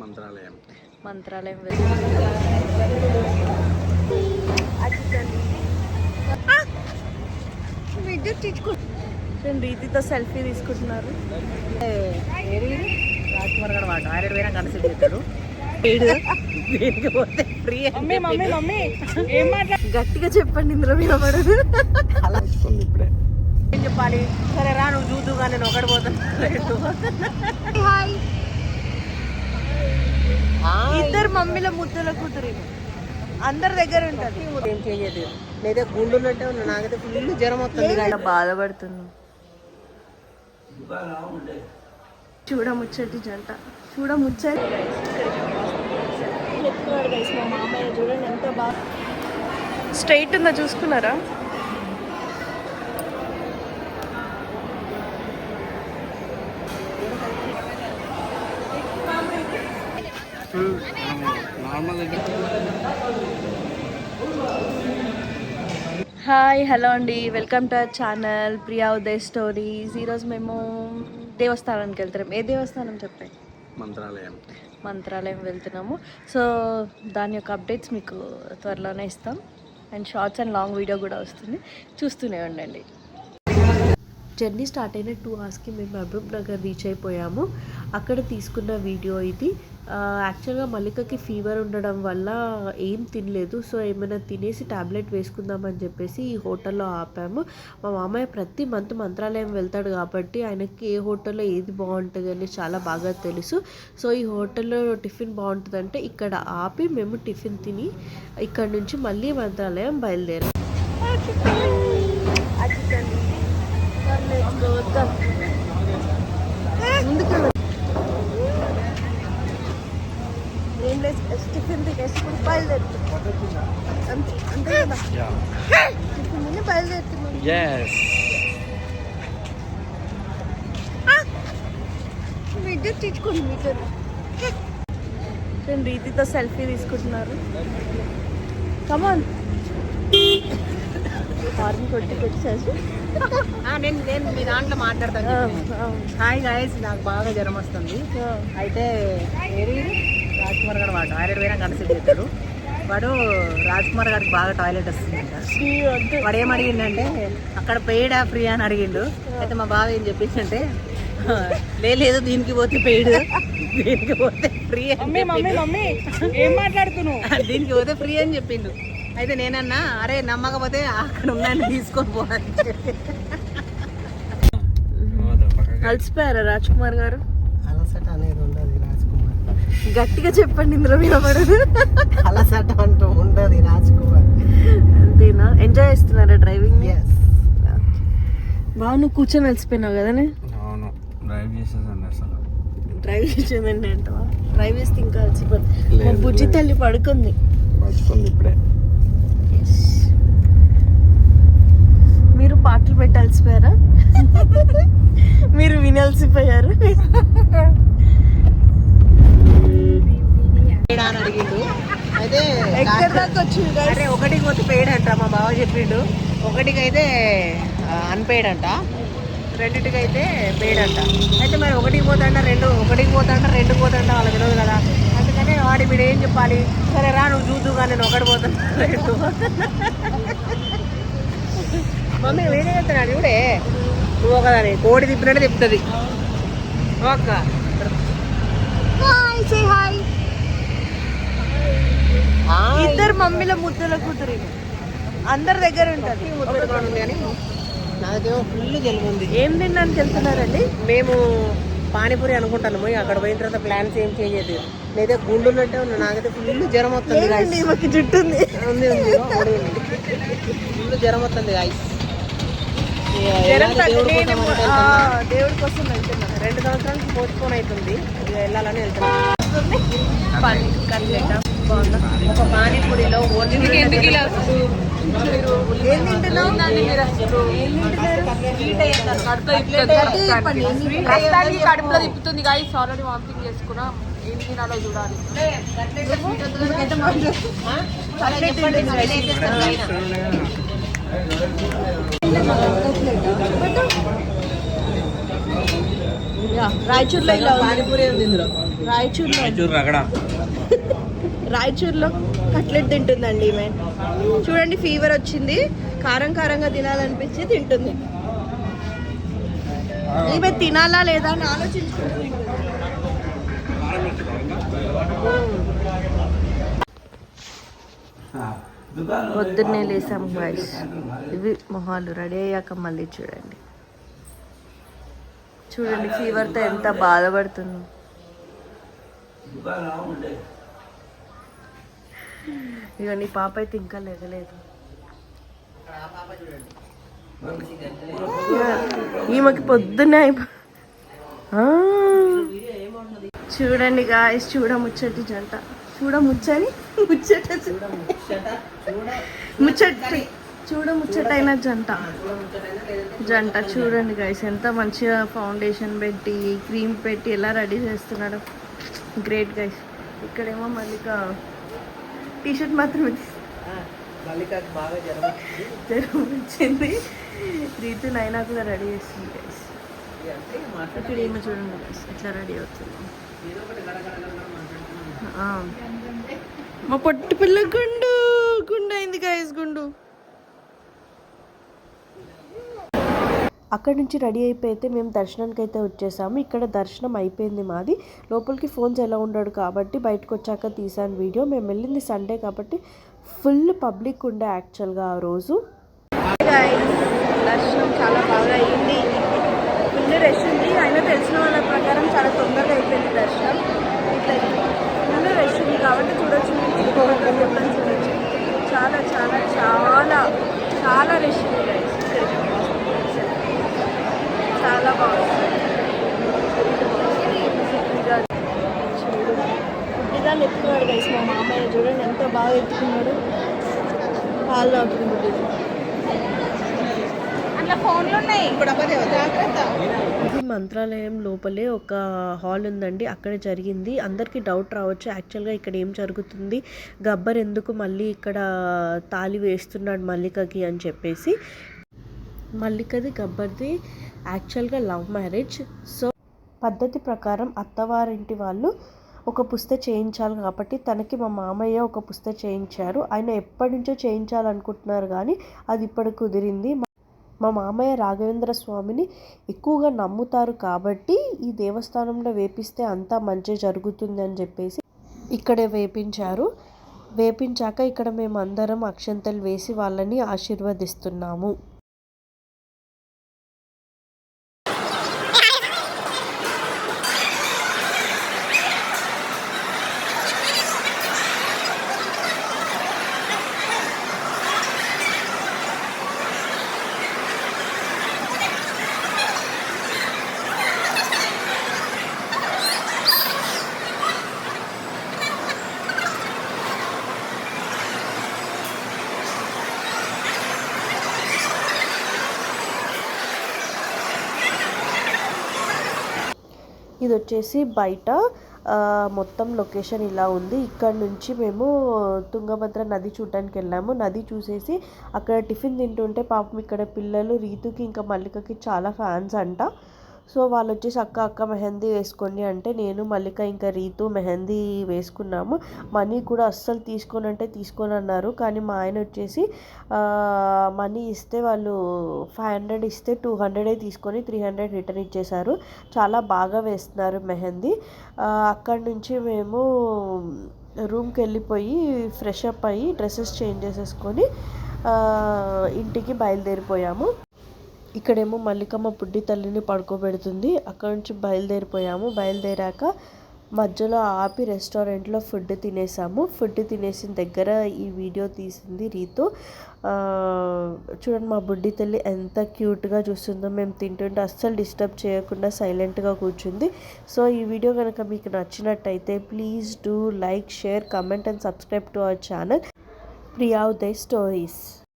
Mantralayam. Mantralayam రీతితో selfie తీసుకుంటున్నారు. రాజ్కుమార్ గారు వాడు? ఆయన పోయినా కన్సిడర్ చేస్తాడు గట్టిగా చెప్పండి ఇందులో వినపడదు తెచ్చుకుంది ఇప్పుడే. ఏం చెప్పాలి? సరే రా నువ్వు చూద్దు కానీ నేను ఒకటి పోతాను ఇద్దరు మమ్మీల ముద్దల కూతురు అందరి దగ్గర ఉంటది. ఏం చేయలేదు నేదే గుండు ఉన్నట్టే ఉన్నా. నాకైతే ఫుల్ జ్వరం వస్తుంది. బాధపడుతున్నాం. చూడ ముచ్చటి జంట. చూడ ముచ్చటి చెప్తున్నాడు గైస్ మా మామయ్య చూడండి ఎంత బాగా స్ట్రైట్ ఉందా చూసుకున్నారా? నార్మల్ హాయ్ హలో అండి. Welcome to our channel Priya Uday stories. ఈరోజు మేము దేవస్థానానికి వెళ్తున్నాం. ఏ దేవస్థానం చెప్పండి? మంత్రాలయం. మంత్రాలయం వెళ్తున్నాము. సో దాని యొక్క అప్డేట్స్ మీకు త్వరలోనే ఇస్తాం. And shorts and long video కూడా వస్తుంది. చూస్తూనే ఉండండి. జర్నీ స్టార్ట్ అయిన టూ అవర్స్కి మేము మహబూబ్ నగర్ రీచ్ అయిపోయాము. అక్కడ తీసుకున్న వీడియో ఇది. యాక్చువల్గా మల్లికకి ఫీవర్ ఉండడం వల్ల ఏం తినలేదు. సో ఏమైనా తినేసి టాబ్లెట్ వేసుకుందామని చెప్పేసి ఈ హోటల్లో ఆపాము. మా మామయ్య ప్రతి మంత్ మంత్రాలయం వెళ్తాడు కాబట్టి ఆయనకి ఏ హోటల్లో ఏది బాగుంటుంది అని చాలా బాగా తెలుసు. సో ఈ హోటల్లో టిఫిన్ బాగుంటుందంటే ఇక్కడ ఆపి మేము టిఫిన్ తిని ఇక్కడ నుంచి మళ్ళీ మంత్రాలయం బయలుదేరాం. ముందుకు ఏం లేదు టిఫిన్ తినేసుకుని బయలుదేరుతున్నాం అంతే అంతే కదా టిఫిన్ తిని బయలుదేరుతున్నాం విద్యుత్ తెచ్చుకోండి మీటర్ నేను రీతితో సెల్ఫీ తీసుకుంటున్నారు కమాన్ కొట్టి కొట్టేసి నేను నేను మీ దాంట్లో మాట్లాడతాను హాయ్ గాయస్ నాకు బాగా జ్వరం వస్తుంది. అయితే రాజ్కుమార్ గారు వాడు ఆయన పోయినా కన్సిడర్ చేస్తాడు వాడు రాజ్కుమార్ గారికి బాగా టాయిలెట్ వస్తుంది వాడు ఏం అడిగిండంటే అక్కడ పెయిడా ఫ్రీ అని అడిగిండు. అయితే మా బావ ఏం చెప్పిందంటే లేదు దీనికి పోతే పెయిడ్ దీనికి పోతే ఫ్రీ అని మమ్మీ ఏం మాట్లాడుతున్నావు? దీనికి పోతే ఫ్రీ అని చెప్పిండు. అయితే నేనన్నా అరే నమ్మకపోతే అక్కడ ఉన్నాయని తీసుకొని పోవాలి అలసిపోయారా రాజ్ కుమార్ గారు? అలసట అనేది ఉండదు రాజ్కుమార్. గట్టిగా చెప్పండి ఇందులో వినపడదు అలసట అంటూ ఉండదు రాజ్కుమార్. అంతేనా? ఎంజాయ్ చేస్తున్నారా డ్రైవింగ్ బాగా నువ్వు కూర్చొని అలసిపోయినావు కదనే అవును. డ్రైవ్ చేసేదండి అసలు. డ్రైవ్ చేసేదండి అంటవా? డ్రైవ్ చేస్తే ఇంకా అలసిపోతుంది బుజ్జి. తల్లి పడుకుంది. పట్టుకుంది ఇప్పుడే. మీరు పాటలు పెట్టి అలసిపోయారా? మీరు విని అలసిపోయారు. పెయిడ్ అని అడిగిండు అయితే ఎక్కడ దాకా వచ్చింది ఒకటికి పోతే పెయిడ్ అంట మా బావ చెప్పిండు. ఒకటికి అయితే అన్పెయిడ్ అంట. రెండింటికి అయితే పెయిడ్ అంట. అయితే మరి ఒకటికి పోతాంట రెండు ఒకటికి పోతాంట రెండు పోతాంట వాళ్ళకి తెలియదు కదా. వాడి వీడు ఏం చెప్పాలి? సరే రా నువ్వు చూద్దు కానీ నేను ఒకటి పోతాను మమ్మీ వేరే చెప్తున్నాడు ఇవిడే నువ్వు ఒకదాని కోడి తిప్పినట్టు తిప్పుతుంది. ఒక్క. హాయ్ సే హాయ్ ఇద్దరు మమ్మీల ముద్దల కూతురు అందరి దగ్గర ఉంటది. కానీ నాకేమో ఫుల్ ఉంది. ఏం తినడానికి వెళ్తున్నారండి మేము పానీపూరి అనుకుంటాము అక్కడ పోయిన తర్వాత ప్లాన్స్ ఏం చేయలేదు. లేదా గుండు ఉన్నట్టే ఉన్నా నాకైతే ఫుల్ జ్వరం వస్తుంది మాకు జుట్టు ఉంది? ఫుల్ జ్వరం వస్తుంది గాయస్ దేవుడి కోసం వెళ్తున్నాను రెండు సంవత్సరాలకు పోస్ట్పోన్ అవుతుంది వెళ్ళాలని వెళ్తున్నాం. పని కట్లెట బాగుందా? ఒక పానీపూరిలో కడుపులో తిప్పుతుంది గాయస్ ఆల్రెడీ వామిటింగ్ చేసుకున్నా. ఏం తినాలో చూడాలి. యా రాయచూర్లో ఇలా పానీపూరి రాయచూర్లో రగడ రాయచూర్లో కట్లెట్ తింటుందండి ఈమె. చూడండి ఫీవర్ వచ్చింది. కారం కారంగా తినాలనిపించి తింటుంది. ఈమె తినాలా లేదా అని ఆలోచించుకుంటూ తింటుంది. పొద్దున్నే లేసాం గాయస్ ఇవి మొహాలు రెడీ అయ్యాక మళ్ళీ చూడండి. చూడండి ఫీవర్తో ఎంత బాధపడుతుందో ఇక నీ పాప అయితే ఇంకా లేగలేదు. ఈమెకి పొద్దున్నే అయిపో చూడండి గాయస్ చూడ ముచ్చటి జంట. చూడ ముచ్చని ముచ్చట ముచ్చటి. చూడ ముచ్చటైన జంట. జంట చూడండి గైస్ ఎంత మంచిగా ఫౌండేషన్ పెట్టి క్రీమ్ పెట్టి ఎలా రెడీ చేస్తున్నాడు గ్రేట్ గైస్ ఇక్కడేమో మల్లిక టీషర్ట్ మాత్రమే జ్వరం వచ్చింది. రీతు నైనా కూడా రెడీ చేస్తుంది గైస్ ఇక్కడ ఏమో చూడండి గైస్ ఎట్లా రెడీ అవుతుంది. మా పొట్టి పిల్ల గుండు గుండు అయింది గైస్ గుండు. అక్కడి నుంచి రెడీ అయిపోతే మేము దర్శనానికి అయితే వచ్చేసాము. ఇక్కడ దర్శనం అయిపోయింది మాది. లోపలికి ఫోన్స్ ఎలా ఉండడు కాబట్టి బయటకు వచ్చాక తీసాను వీడియో. మేము వెళ్ళింది సండే కాబట్టి ఫుల్ పబ్లిక్ ఉండే యాక్చువల్గా ఆ రోజు. దర్శనం చాలా బాగా అయింది. ఫుల్ రష్ ఉంది అయినా తెలిసిన వాళ్ళ ప్రకారం చాలా తొందరగా అయిపోయింది దర్శనం. ఇట్లా ఫుల్ రష్ ఉంది కాబట్టి చూడొచ్చు. చెప్పని చూడొచ్చు. చాలా చాలా చాలా చాలా రష్ ఉంది చాలా బాగుంది. చూడు ఎత్తుకున్నాడు కలిసి మా మామయ్య. చూడండి ఎంత బాగా ఎత్తుకున్నాడు. పాలు తాగుతుంది ఫోన్లు ఉన్నాయి ఇప్పుడు అవ్వదే జాగ్రత్త. ఇది మంత్రాలయం లోపలే ఒక హాల్ ఉందండి. అక్కడ జరిగింది. అందరికీ డౌట్ రావచ్చు. యాక్చువల్గా ఇక్కడ ఏం జరుగుతుంది? గబ్బర్ ఎందుకు మళ్ళీ ఇక్కడ తాళి వేస్తున్నాడు మల్లికకి అని చెప్పేసి. మల్లికది గబ్బర్ది యాక్చువల్గా లవ్ మ్యారేజ్. సో పద్ధతి ప్రకారం అత్తవారింటి వాళ్ళు ఒక పుస్త చేయించాలి కాబట్టి తనకి మా మామయ్య ఒక పుస్త చేయించారు. ఆయన ఎప్పటి నుంచో చేయించాలనుకుంటున్నారు కానీ అది ఇప్పుడు కుదిరింది. మా మామయ్య రాఘవేంద్ర స్వామిని ఎక్కువగా నమ్ముతారు కాబట్టి ఈ దేవస్థానంలో వేపిస్తే అంతా మంచి జరుగుతుంది అని చెప్పేసి ఇక్కడే వేపించారు. వేపించాక ఇక్కడ మేము అందరం అక్షంతలు వేసి వాళ్ళని ఆశీర్వదిస్తున్నాము. ఇది వచ్చేసి బయట మొత్తం లొకేషన్ ఇలా ఉంది. ఇక్కడ నుంచి మేము తుంగభద్ర నది చూడటానికి వెళ్ళాము. నది చూసేసి అక్కడ టిఫిన్ తింటుంటే పాపం ఇక్కడ పిల్లలు రీతుకి ఇంకా మల్లికకి చాలా ఫ్యాన్స్ అంట. సో వాళ్ళు వచ్చేసి అక్క అక్క మెహందీ వేసుకోండి అంటే నేను మల్లిక ఇంకా రీతు మెహందీ వేసుకున్నాము. మనీ కూడా అస్సలు తీసుకొని అంటే తీసుకొని అన్నారు. కానీ మా ఆయన వచ్చేసి మనీ ఇస్తే వాళ్ళు ఫైవ్ హండ్రెడ్ ఇస్తే టూ హండ్రెడే తీసుకొని త్రీ హండ్రెడ్ రిటర్న్ ఇచ్చేశారు. చాలా బాగా వేస్తున్నారు మెహందీ. అక్కడి నుంచి మేము రూమ్కి వెళ్ళిపోయి ఫ్రెష్ అప్ అయ్యి డ్రెస్సెస్ చేంజ్ చేసేసుకొని ఇంటికి బయలుదేరిపోయాము. ఇక్కడేమో మల్లికమ్మ బుడ్డి తల్లిని పడుకోబెడుతుంది. అక్కడ నుంచి బయలుదేరిపోయాము. బయలుదేరాక మధ్యలో ఆపి రెస్టారెంట్లో ఫుడ్ తినేసాము. ఫుడ్ తినేసిన దగ్గర ఈ వీడియో తీసింది రీతు. చూడండి మా బుడ్డి తల్లి ఎంత క్యూట్గా చూస్తుందో. మేము తింటుంటే అస్సలు డిస్టర్బ్ చేయకుండా సైలెంట్గా కూర్చుంది. సో ఈ వీడియో కనుక మీకు నచ్చినట్టయితే please do like share comment and subscribe to our channel. Priya Uday stories.